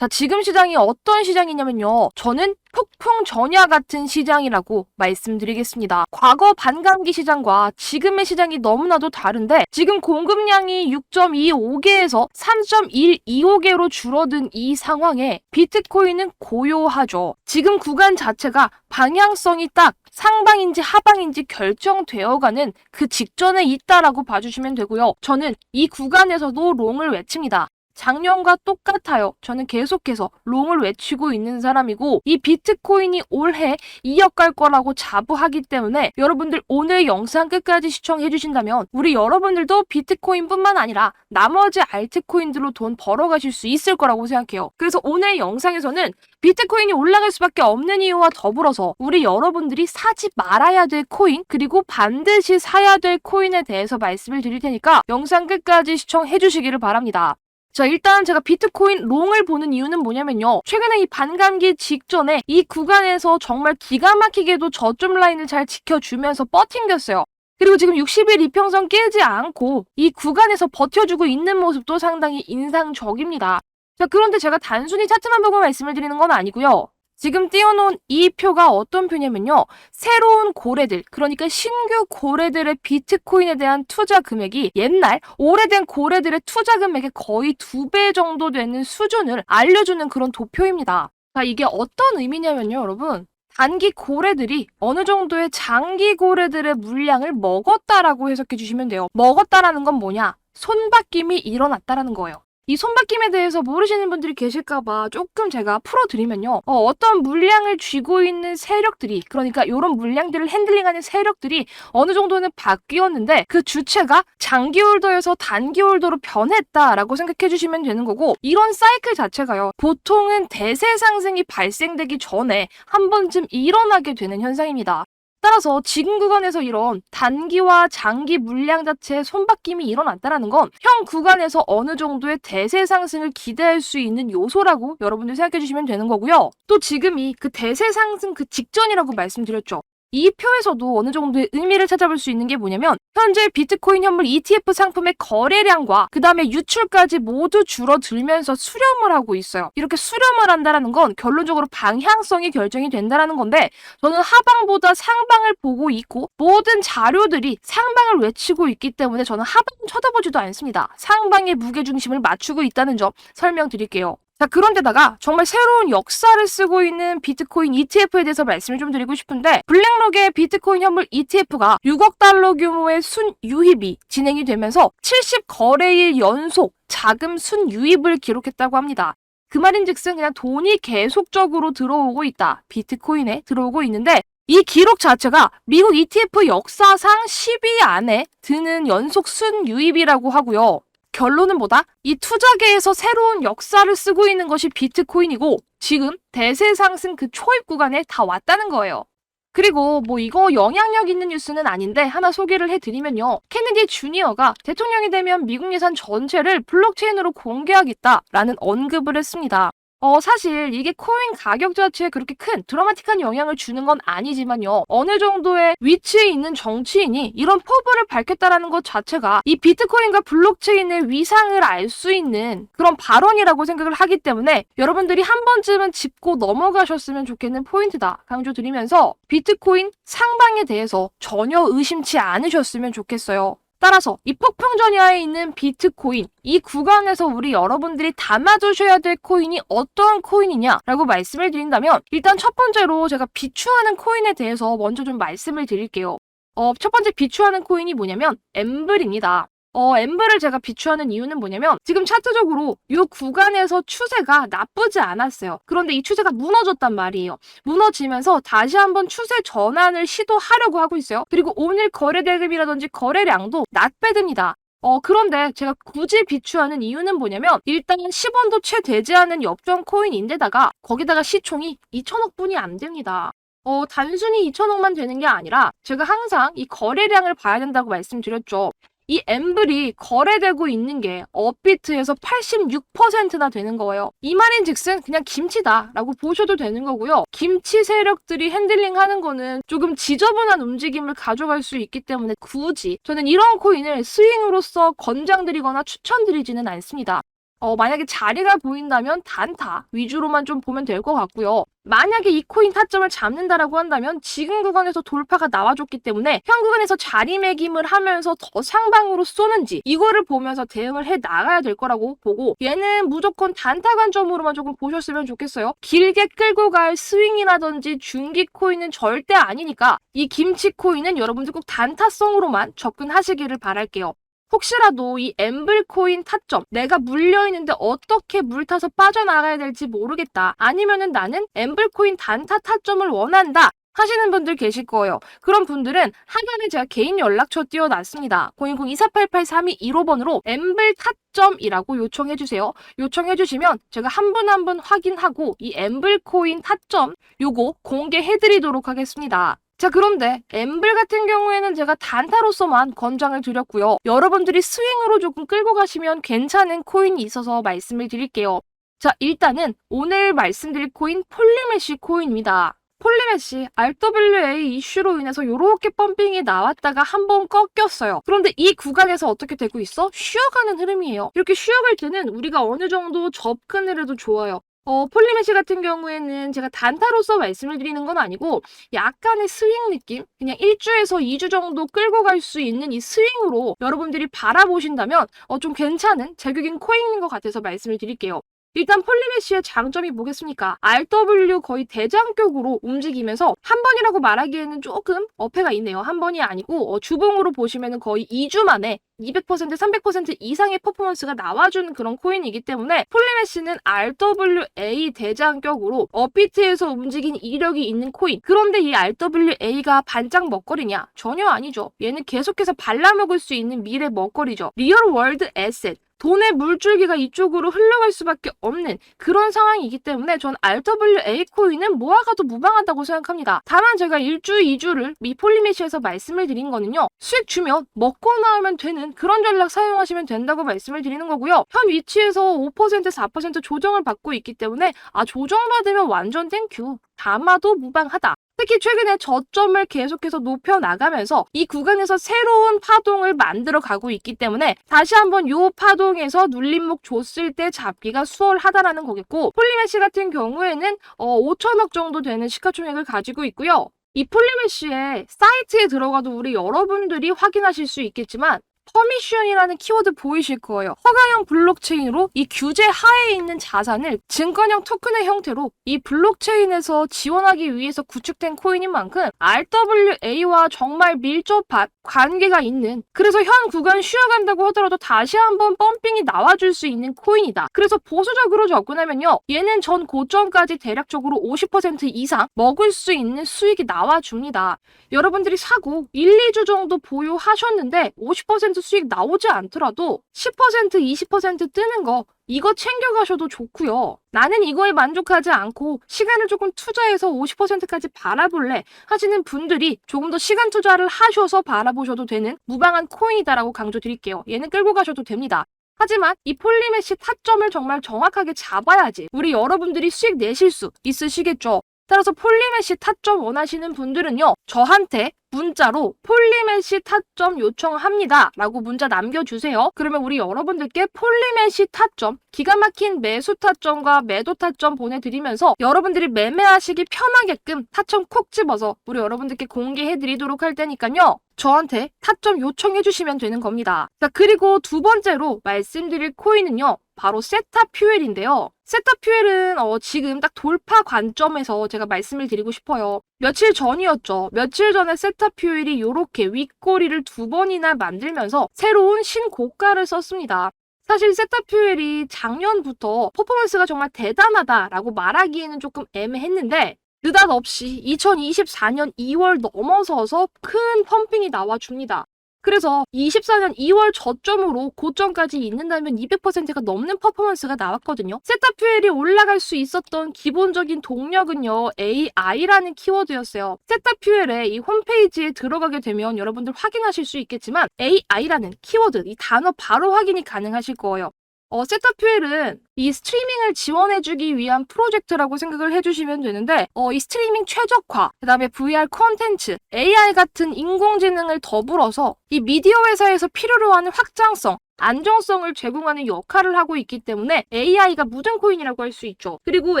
자, 지금 시장이 어떤 시장이냐면요. 저는 폭풍 전야 같은 시장이라고 말씀드리겠습니다. 과거 반감기 시장과 지금의 시장이 너무나도 다른데 지금 공급량이 6.25개에서 3.125개로 줄어든 이 상황에 비트코인은 고요하죠. 지금 구간 자체가 방향성이 딱 상방인지 하방인지 결정되어가는 그 직전에 있다라고 봐주시면 되고요. 저는 이 구간에서도 롱을 외칩니다. 작년과 똑같아요. 저는 계속해서 롱을 외치고 있는 사람이고 이 비트코인이 올해 2억 갈 거라고 자부하기 때문에 여러분들 오늘 영상 끝까지 시청해 주신다면 우리 여러분들도 비트코인뿐만 아니라 나머지 알트코인들로 돈 벌어 가실 수 있을 거라고 생각해요. 그래서 오늘 영상에서는 비트코인이 올라갈 수밖에 없는 이유와 더불어서 우리 여러분들이 사지 말아야 될 코인 그리고 반드시 사야 될 코인에 대해서 말씀을 드릴 테니까 영상 끝까지 시청해 주시기를 바랍니다. 자, 일단 제가 비트코인 롱을 보는 이유는 뭐냐면요. 최근에 이 반감기 직전에 이 구간에서 정말 기가 막히게도 저점 라인을 잘 지켜주면서 버팅겼어요. 그리고 지금 60일 이평선 깨지 않고 이 구간에서 버텨주고 있는 모습도 상당히 인상적입니다. 자, 그런데 제가 단순히 차트만 보고 말씀을 드리는 건 아니고요. 지금 띄워놓은 이 표가 어떤 표냐면요. 새로운 고래들, 그러니까 신규 고래들의 비트코인에 대한 투자 금액이 옛날 오래된 고래들의 투자 금액의 거의 두 배 정도 되는 수준을 알려주는 그런 도표입니다. 자, 이게 어떤 의미냐면요, 여러분. 단기 고래들이 어느 정도의 장기 고래들의 물량을 먹었다라고 해석해 주시면 돼요. 먹었다라는 건 뭐냐? 손바뀜이 일어났다라는 거예요. 이 손바뀜에 대해서 모르시는 분들이 계실까봐 조금 제가 풀어드리면요. 어, 떤 물량을 쥐고 있는 세력들이, 그러니까 이런 물량들을 핸들링하는 세력들이 어느 정도는 바뀌었는데 그 주체가 장기 홀더에서 단기 홀더로 변했다라고 생각해 주시면 되는 거고 이런 사이클 자체가요. 보통은 대세 상승이 발생되기 전에 한 번쯤 일어나게 되는 현상입니다. 따라서 지금 구간에서 이런 단기와 장기 물량 자체의 손바뀜이 일어났다는 건 현 구간에서 어느 정도의 대세 상승을 기대할 수 있는 요소라고 여러분들 생각해 주시면 되는 거고요. 또 지금이 그 대세 상승 그 직전이라고 말씀드렸죠. 이 표에서도 어느 정도의 의미를 찾아볼 수 있는 게 뭐냐면 현재 비트코인 현물 ETF 상품의 거래량과 그 다음에 유출까지 모두 줄어들면서 수렴을 하고 있어요. 이렇게 수렴을 한다는 건 결론적으로 방향성이 결정이 된다는 건데 저는 하방보다 상방을 보고 있고 모든 자료들이 상방을 외치고 있기 때문에 저는 하방 쳐다보지도 않습니다. 상방의 무게중심을 맞추고 있다는 점 설명드릴게요. 자, 그런데다가 정말 새로운 역사를 쓰고 있는 비트코인 ETF에 대해서 말씀을 좀 드리고 싶은데 블랙록의 비트코인 현물 ETF가 6억 달러 규모의 순유입이 진행이 되면서 70 거래일 연속 자금 순유입을 기록했다고 합니다. 그 말인즉슨 그냥 돈이 계속적으로 들어오고 있다. 비트코인에 들어오고 있는데 이 기록 자체가 미국 ETF 역사상 10위 안에 드는 연속 순유입이라고 하고요. 결론은 뭐다? 이 투자계에서 새로운 역사를 쓰고 있는 것이 비트코인이고 지금 대세 상승 그 초입 구간에 다 왔다는 거예요. 그리고 뭐 이거 영향력 있는 뉴스는 아닌데 하나 소개를 해드리면요. 케네디 주니어가 대통령이 되면 미국 예산 전체를 블록체인으로 공개하겠다라는 언급을 했습니다. 어, 사실 이게 코인 가격 자체에 그렇게 큰 드라마틱한 영향을 주는 건 아니지만요. 어느 정도의 위치에 있는 정치인이 이런 포부를 밝혔다라는 것 자체가 이 비트코인과 블록체인의 위상을 알 수 있는 그런 발언이라고 생각을 하기 때문에 여러분들이 한 번쯤은 짚고 넘어가셨으면 좋겠는 포인트다. 강조드리면서 비트코인 상방에 대해서 전혀 의심치 않으셨으면 좋겠어요. 따라서 이 폭풍전야에 있는 비트코인 이 구간에서 우리 여러분들이 담아두셔야 될 코인이 어떠한 코인이냐라고 말씀을 드린다면 일단 첫 번째로 제가 비추하는 코인에 대해서 먼저 좀 말씀을 드릴게요. 어, 첫 번째 비추하는 코인이 뭐냐면 엠블입니다. 어, 엠블을 제가 비추하는 이유는 뭐냐면 지금 차트적으로 이 구간에서 추세가 나쁘지 않았어요. 그런데 이 추세가 무너졌단 말이에요. 무너지면서 다시 한번 추세 전환을 시도하려고 하고 있어요. 그리고 오늘 거래 대금이라든지 거래량도 낮배듭니다. 어, 그런데 제가 굳이 비추하는 이유는 뭐냐면, 일단 10원도 채 되지 않은 역전 코인인데다가, 거기다가 시총이 2천억 분이 안 됩니다. 어, 단순히 2천억만 되는 게 아니라, 제가 항상 이 거래량을 봐야 된다고 말씀드렸죠. 이 엠블이 거래되고 있는 게 업비트에서 86%나 되는 거예요. 이 말인 즉슨 그냥 김치다라고 보셔도 되는 거고요. 김치 세력들이 핸들링 하는 거는 조금 지저분한 움직임을 가져갈 수 있기 때문에 굳이 저는 이런 코인을 스윙으로서 권장드리거나 추천드리지는 않습니다. 어, 만약에 자리가 보인다면 단타 위주로만 좀 보면 될 것 같고요. 만약에 이 코인 타점을 잡는다라고 한다면 지금 구간에서 돌파가 나와줬기 때문에 현 구간에서 자리매김을 하면서 더 상방으로 쏘는지 이거를 보면서 대응을 해 나가야 될 거라고 보고 얘는 무조건 단타 관점으로만 조금 보셨으면 좋겠어요. 길게 끌고 갈 스윙이라든지 중기 코인은 절대 아니니까 이 김치 코인은 여러분들 꼭 단타성으로만 접근하시기를 바랄게요. 혹시라도 이 엠블 코인 타점 내가 물려 있는데 어떻게 물 타서 빠져나가야 될지 모르겠다. 아니면은 나는 엠블 코인 단타 타점을 원한다. 하시는 분들 계실 거예요. 그런 분들은 하단에 제가 개인 연락처 띄워놨습니다. 010-2488-3215번으로 엠블 타점이라고 요청해주세요. 요청해주시면 제가 한 분 한 분 확인하고 이 엠블 코인 타점 요거 공개해드리도록 하겠습니다. 자, 그런데 엠블 같은 경우에는 제가 단타로서만 권장을 드렸고요. 여러분들이 스윙으로 조금 끌고 가시면 괜찮은 코인이 있어서 말씀을 드릴게요. 자, 일단은 오늘 말씀드릴 코인 폴리메시 코인입니다. 폴리메시 RWA 이슈로 인해서 요렇게 펌핑이 나왔다가 한 번 꺾였어요. 그런데 이 구간에서 어떻게 되고 있어? 쉬어가는 흐름이에요. 이렇게 쉬어갈 때는 우리가 어느 정도 접근을 해도 좋아요. 어, 폴리메시 같은 경우에는 제가 단타로서 말씀을 드리는 건 아니고 약간의 스윙 느낌? 그냥 1주에서 2주 정도 끌고 갈 수 있는 이 스윙으로 여러분들이 바라보신다면 어, 좀 괜찮은 제격인 코인인 것 같아서 말씀을 드릴게요. 일단 폴리메시의 장점이 뭐겠습니까? RW 거의 대장격으로 움직이면서 한 번이라고 말하기에는 조금 어폐가 있네요. 한 번이 아니고 어, 주봉으로 보시면 거의 2주 만에 200% 300% 이상의 퍼포먼스가 나와주는 그런 코인이기 때문에 폴리메시는 RWA 대장격으로 업비트에서 움직인 이력이 있는 코인. 그런데 이 RWA가 반짝 먹거리냐? 전혀 아니죠. 얘는 계속해서 발라먹을 수 있는 미래 먹거리죠. 리얼 월드 에셋. 돈의 물줄기가 이쪽으로 흘러갈 수밖에 없는 그런 상황이기 때문에 전 RWA 코인은 모아가도 무방하다고 생각합니다. 다만 제가 1주, 2주를 미 폴리메시에서 말씀을 드린 거는요. 수익 주면 먹고 나오면 되는 그런 전략 사용하시면 된다고 말씀을 드리는 거고요. 현 위치에서 5% 4% 조정을 받고 있기 때문에 아 조정받으면 완전 땡큐. 담아도 무방하다. 특히 최근에 저점을 계속해서 높여 나가면서 이 구간에서 새로운 파동을 만들어 가고 있기 때문에 다시 한번 이 파동에서 눌림목 줬을 때 잡기가 수월하다라는 거겠고 폴리메시 같은 경우에는 어, 5천억 정도 되는 시가총액을 가지고 있고요. 이 폴리메시의 사이트에 들어가도 우리 여러분들이 확인하실 수 있겠지만 퍼미션이라는 키워드 보이실 거예요. 허가형 블록체인으로 이 규제 하에 있는 자산을 증권형 토큰의 형태로 이 블록체인에서 지원하기 위해서 구축된 코인인 만큼 RWA와 정말 밀접한 관계가 있는 그래서 현 구간 쉬어간다고 하더라도 다시 한번 펌핑이 나와줄 수 있는 코인이다. 그래서 보수적으로 접근하면요. 얘는 전 고점까지 대략적으로 50% 이상 먹을 수 있는 수익이 나와줍니다. 여러분들이 사고 1, 2주 정도 보유하셨는데 50% 수익 나오지 않더라도 10% 20% 뜨는 거 이거 챙겨가셔도 좋고요. 나는 이거에 만족하지 않고 시간을 조금 투자해서 50%까지 바라볼래 하시는 분들이 조금 더 시간 투자를 하셔서 바라보셔도 되는 무방한 코인이다라고 강조드릴게요. 얘는 끌고 가셔도 됩니다. 하지만 이 폴리메시 타점을 정말 정확하게 잡아야지 우리 여러분들이 수익 내실 수 있으시겠죠. 따라서 폴리메시 타점 원하시는 분들은요, 저한테 문자로 폴리메시 타점 요청합니다. 라고 문자 남겨주세요. 그러면 우리 여러분들께 폴리메시 타점, 기가 막힌 매수 타점과 매도 타점 보내드리면서 여러분들이 매매하시기 편하게끔 타점 콕 집어서 우리 여러분들께 공개해드리도록 할 테니까요. 저한테 타점 요청해 주시면 되는 겁니다. 자, 그리고 두 번째로 말씀드릴 코인은요. 바로 세타 퓨엘인데요. 세타 퓨엘은 어, 지금 딱 돌파 관점에서 제가 말씀을 드리고 싶어요. 며칠 전이었죠. 며칠 전에 세타 퓨엘이 이렇게 윗꼬리를 두 번이나 만들면서 새로운 신고가를 썼습니다. 사실 세타 퓨엘이 작년부터 퍼포먼스가 정말 대단하다라고 말하기에는 조금 애매했는데 느닷없이 2024년 2월 넘어서서 큰 펌핑이 나와줍니다. 그래서 24년 2월 저점으로 고점까지 있는다면 200%가 넘는 퍼포먼스가 나왔거든요. 세타퓨엘이 올라갈 수 있었던 기본적인 동력은요. AI라는 키워드였어요. 세타퓨엘의 이 홈페이지에 들어가게 되면 여러분들 확인하실 수 있겠지만 AI라는 키워드, 이 단어 바로 확인이 가능하실 거예요. 어, 세타퓨엘은 이 스트리밍을 지원해주기 위한 프로젝트라고 생각을 해주시면 되는데, 어, 이 스트리밍 최적화, 그 다음에 VR 콘텐츠, AI 같은 인공지능을 더불어서 이 미디어 회사에서 필요로 하는 확장성, 안정성을 제공하는 역할을 하고 있기 때문에 AI가 묻은 코인이라고 할 수 있죠. 그리고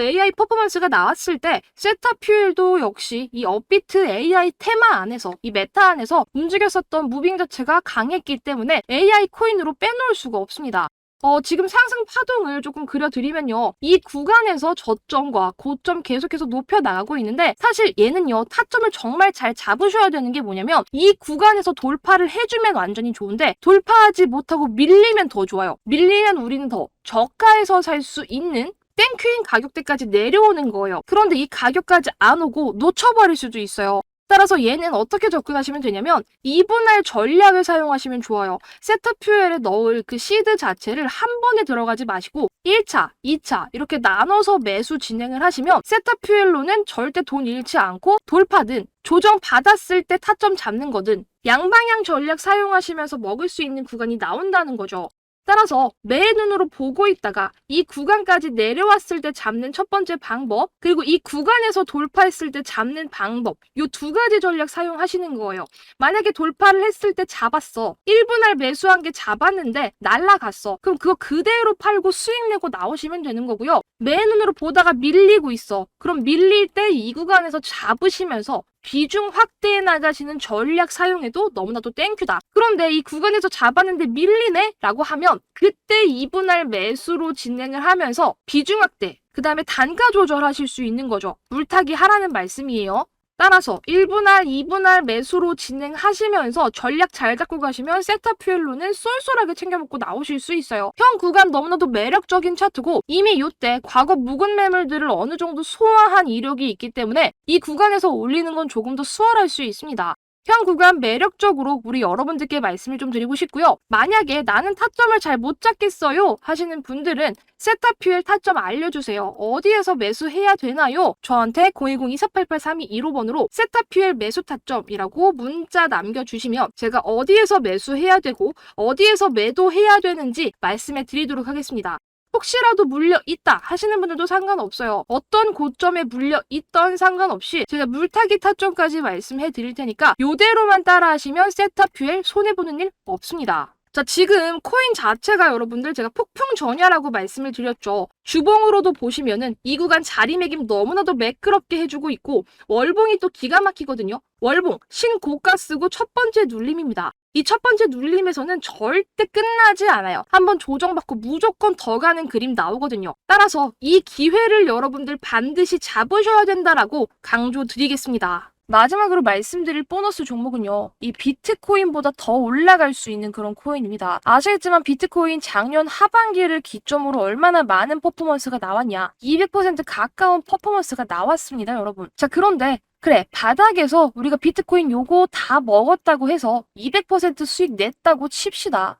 AI 퍼포먼스가 나왔을 때 세타퓨엘도 역시 이 업비트 AI 테마 안에서 이 메타 안에서 움직였었던 무빙 자체가 강했기 때문에 AI 코인으로 빼놓을 수가 없습니다. 어, 지금 상승 파동을 조금 그려드리면요. 이 구간에서 저점과 고점 계속해서 높여 나가고 있는데 사실 얘는요. 타점을 정말 잘 잡으셔야 되는 게 뭐냐면 이 구간에서 돌파를 해주면 완전히 좋은데 돌파하지 못하고 밀리면 더 좋아요. 밀리면 우리는 더 저가에서 살 수 있는 땡큐인 가격대까지 내려오는 거예요. 그런데 이 가격까지 안 오고 놓쳐버릴 수도 있어요. 따라서 얘는 어떻게 접근하시면 되냐면 2분할 전략을 사용하시면 좋아요. 세트 퓨엘에 넣을 그 시드 자체를 한 번에 들어가지 마시고 1차, 2차 이렇게 나눠서 매수 진행을 하시면 세트 퓨엘로는 절대 돈 잃지 않고 돌파든 조정 받았을 때 타점 잡는 거든 양방향 전략 사용하시면서 먹을 수 있는 구간이 나온다는 거죠. 따라서 매 눈으로 보고 있다가 이 구간까지 내려왔을 때 잡는 첫 번째 방법, 그리고 이 구간에서 돌파했을 때 잡는 방법, 요두 가지 전략 사용하시는 거예요. 만약에 돌파를 했을 때 잡았어. 1분할 매수한 게 잡았는데 날라갔어. 그럼 그거 그대로 팔고 수익 내고 나오시면 되는 거고요. 매 눈으로 보다가 밀리고 있어. 그럼 밀릴 때 이 구간에서 잡으시면서 비중 확대해 나가시는 전략 사용해도 너무나도 땡큐다. 그런데 이 구간에서 잡았는데 밀리네? 라고 하면 그때 2분할 매수로 진행을 하면서 비중 확대, 그 다음에 단가 조절하실 수 있는 거죠. 물타기 하라는 말씀이에요. 따라서 1분할, 2분할 매수로 진행하시면서 전략 잘 잡고 가시면 세타 퓨엘로는 쏠쏠하게 챙겨 먹고 나오실 수 있어요. 현 구간 너무나도 매력적인 차트고 이미 이때 과거 묵은 매물들을 어느 정도 소화한 이력이 있기 때문에 이 구간에서 올리는 건 조금 더 수월할 수 있습니다. 현 구간 매력적으로 우리 여러분들께 말씀을 좀 드리고 싶고요. 만약에 나는 타점을 잘 못 잡겠어요 하시는 분들은 세타퓨엘 타점 알려주세요. 어디에서 매수해야 되나요? 저한테 010-2488-3215번으로 세타퓨엘 매수 타점이라고 문자 남겨주시면 제가 어디에서 매수해야 되고 어디에서 매도해야 되는지 말씀해 드리도록 하겠습니다. 혹시라도 물려 있다 하시는 분들도 상관없어요. 어떤 고점에 물려 있던 상관없이 제가 물타기 타점까지 말씀해 드릴 테니까 요대로만 따라 하시면 세타퓨엘 손해보는 일 없습니다. 자, 지금 코인 자체가 여러분들 제가 폭풍 전야라고 말씀을 드렸죠. 주봉으로도 보시면은 이 구간 자리매김 너무나도 매끄럽게 해주고 있고 월봉이 또 기가 막히거든요. 월봉 신고가 쓰고 첫 번째 눌림입니다. 이 첫 번째 눌림에서는 절대 끝나지 않아요. 한번 조정받고 무조건 더 가는 그림 나오거든요. 따라서 이 기회를 여러분들 반드시 잡으셔야 된다라고 강조드리겠습니다. 마지막으로 말씀드릴 보너스 종목은요. 이 비트코인보다 더 올라갈 수 있는 그런 코인입니다. 아시겠지만 비트코인 작년 하반기를 기점으로 얼마나 많은 퍼포먼스가 나왔냐. 200% 가까운 퍼포먼스가 나왔습니다, 여러분. 자, 그런데 그래, 바닥에서 우리가 비트코인 요거 다 먹었다고 해서 200% 수익 냈다고 칩시다.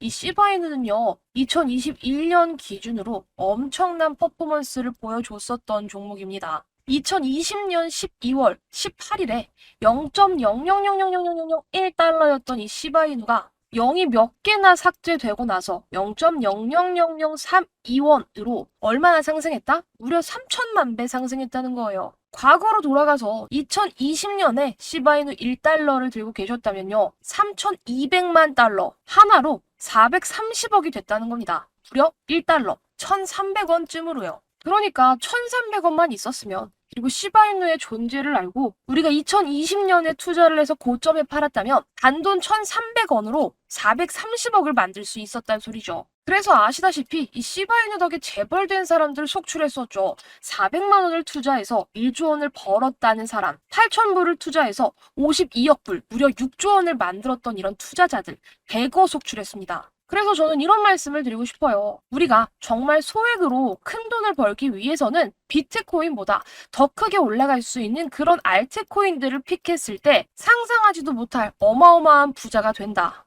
이 시바이는요, 2021년 기준으로 엄청난 퍼포먼스를 보여줬었던 종목입니다. 2020년 12월 18일에 0.0000001달러였던 이 시바이누가 0이 몇 개나 삭제되고 나서 0.00003원으로 얼마나 상승했다? 무려 3천만 배 상승했다는 거예요. 과거로 돌아가서 2020년에 시바이누 1달러를 들고 계셨다면요. 3,200만 달러 하나로 430억이 됐다는 겁니다. 무려 1달러 1,300원쯤으로요. 그러니까 1,300원만 있었으면 그리고 시바이누의 존재를 알고 우리가 2020년에 투자를 해서 고점에 팔았다면 단돈 1,300원으로 430억을 만들 수 있었다는 소리죠. 그래서 아시다시피 이 시바이누 덕에 재벌된 사람들 속출했었죠. 400만 원을 투자해서 1조 원을 벌었다는 사람, 8천 불을 투자해서 52억 불, 무려 6조 원을 만들었던 이런 투자자들 100억 속출했습니다. 그래서 저는 이런 말씀을 드리고 싶어요. 우리가 정말 소액으로 큰 돈을 벌기 위해서는 비트코인보다 더 크게 올라갈 수 있는 그런 알트코인들을 픽했을 때 상상하지도 못할 어마어마한 부자가 된다.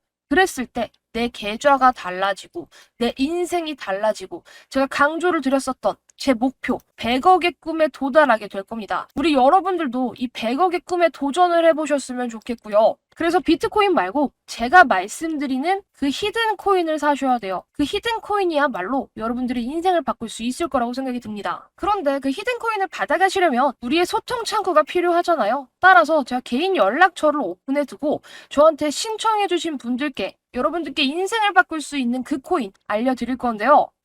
그랬을 때 내 계좌가 달라지고 내 인생이 달라지고 제가 강조를 드렸었던 제 목표 100억의 꿈에 도달하게 될 겁니다. 우리 여러분들도 이 100억의 꿈에 도전을 해보셨으면 좋겠고요. 그래서 비트코인 말고 제가 말씀드리는 그 히든 코인을 사셔야 돼요. 그 히든 코인이야말로 여러분들의 인생을 바꿀 수 있을 거라고 생각이 듭니다. 그런데 그 히든 코인을 받아가시려면 우리의 소통 창구가 필요하잖아요. 따라서 제가 개인 연락처를 오픈해 두고 저한테 신청해 주신 분들께 여러분들께 인생을 바꿀 수 있는 그 코인 알려드릴 건데요.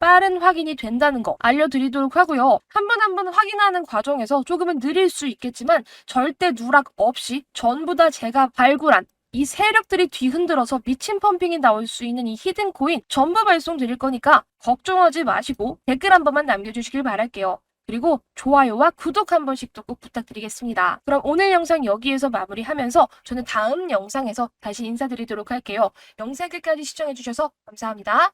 빠른 확인이 된다는 거 알려드리도록 하고요. 한 번 한 번 확인하는 과정에서 조금은 느릴 수 있겠지만 절대 누락 없이 전부 다 제가 발굴한 이 세력들이 뒤흔들어서 미친 펌핑이 나올 수 있는 이 히든 코인 전부 발송 드릴 거니까 걱정하지 마시고 댓글 한 번만 남겨주시길 바랄게요. 그리고 좋아요와 구독 한 번씩도 꼭 부탁드리겠습니다. 그럼 오늘 영상 여기에서 마무리하면서 저는 다음 영상에서 다시 인사드리도록 할게요. 영상 끝까지 시청해주셔서 감사합니다.